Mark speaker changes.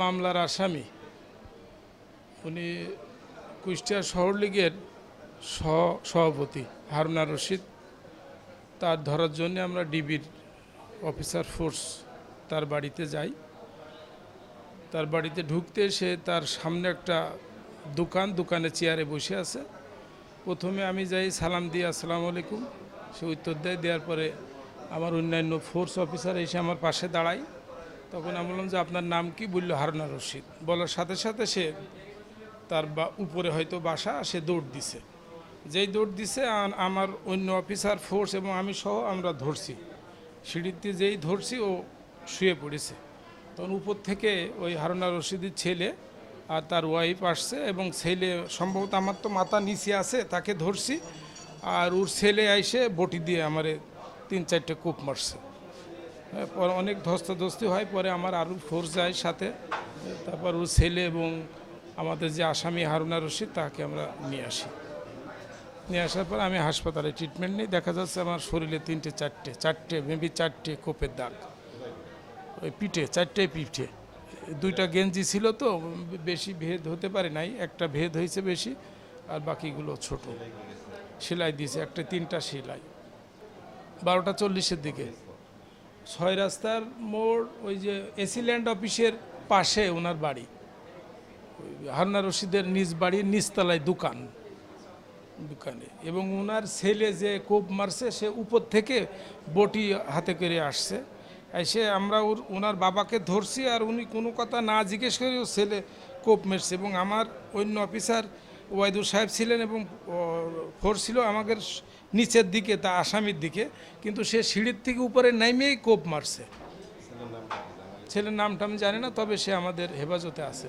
Speaker 1: মামলার আসামি। উনি কুষ্টিয়া শহর লীগের সভাপতি হারুনা রশিদ। তার ধরার জন্য আমরা ডিবির অফিসার ফোর্স তার বাড়িতে যাই। তার বাড়িতে ঢুকতে সে তার সামনে একটা দোকান, দোকানে চেয়ারে বসে আছে। প্রথমে আমি যাই, সালাম দিয়ে আসসালামু আলাইকুম। সে উত্তর দেয়, দেওয়ার পরে আমার অন্যান্য ফোর্স অফিসার এসে আমার পাশে দাঁড়ায়। তখন আমি বললাম যে আপনার নাম কি? বলল হারুনা রশিদ। বলার সাথে সাথে সে তার বা, উপরে হয়তো বাসা, সে দৌড় দিছে। যেই দৌড় দিছে আ- আমার অন্য অফিসার ফোর্স এবং আমি সহ আমরা ধরছি। সিঁড়িতে যেই ধরছি, ও শুয়ে পড়েছে। তখন উপর থেকে ওই হারুনা রশিদের ছেলে আর তার ওয়াইফ আসছে এবং ছেলে, সম্ভবত আমার তো মাথা নিচে আছে, তাকে ধরছি। আর ওর ছেলে আইসে বটি দিয়ে আমারে তিন চারটে কূপ মারছে। অনেক ধস্তাধস্তি হয়, পরে আমার আরও ফোর্স যায় সাথে। তারপর ওর ছেলে এবং আমাদের যে আসামি হারুনা রশিদ, তাকে আমরা নিয়ে আসি। নিয়ে আসার পর আমি হাসপাতালে ট্রিটমেন্ট নিই। দেখা যাচ্ছে আমার শরীরে তিনটে, চারটে চারটে মেবি চারটে কোপের দাগ। ওই পিঠে, চারটে পিঠে। দুইটা গেঞ্জি ছিল তো, বেশি ভেদ হতে পারে নাই। একটা ভেদ হয়েছে বেশি, আর বাকিগুলো ছোট। সেলাই দিয়েছে, একটা তিনটা সেলাই। বারোটা চল্লিশের দিকে। ছয় রাস্তার মোড়, ওই যে এসিল্যান্ড অফিসের পাশে ওনার বাড়ি। হারুনা রশিদের নিজ বাড়ির নিচতলায় দোকান, দোকানে। এবং ওনার ছেলে যে কোপ মারছে, সে উপর থেকে বটি হাতে করে আসছে। এসে আমরা ওর, ওনার বাবাকে ধরছি আর উনি কোনো কথা না জিজ্ঞেস করে ওর ছেলে কোপ মেরছে। এবং আমার অন্য অফিসার ওয়াইদুর সাহেব ছিলেন এবং ফোর্স ছিল, আমাদের নিচের দিকে তা আসামির দিকে, কিন্তু সে সিঁড়ির থেকে উপরে নেমেই কোপ মারছে। ছেলের নামটা আমি জানি না, তবে সে আমাদের হেফাজতে আছে।